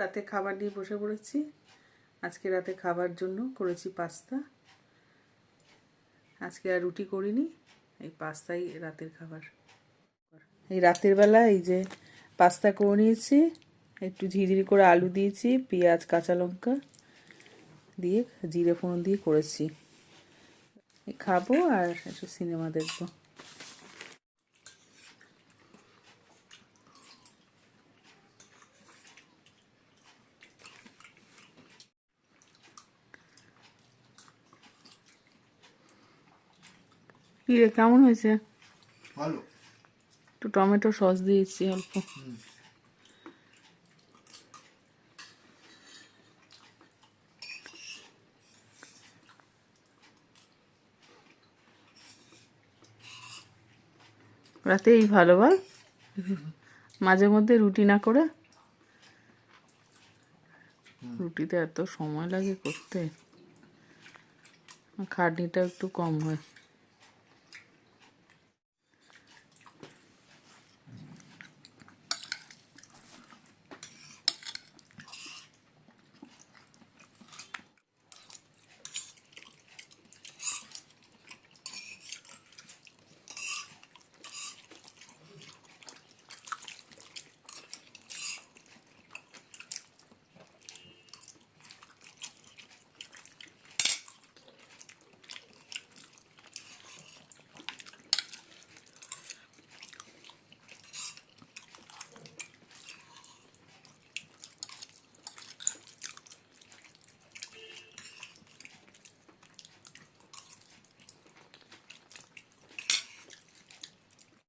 রাতে খাবার নিয়ে বসে পড়েছি। আজকে রাতে খাবার জন্য করেছি পাস্তা। আজকে আর রুটি করিনি, এই পাস্তাই রাতের খাবার। এই রাতের বেলা এই যে পাস্তা করে নিয়েছি, একটু ঝিঝিরি করে আলু দিয়েছি, পেঁয়াজ, কাঁচা লঙ্কা দিয়ে, জিরে ফোড়ন দিয়ে করেছি। খাব আর একটু সিনেমা দেখব। কি রে কেমন হয়েছে? ভালো। একটু টমেটো সস দিয়েছি অল্প। রাতে এই ভালো বল। মাঝে মধ্যে রুটি না করে? রুটিতে এত সময় লাগে করতে। খাটনিটা একটু কম হয়।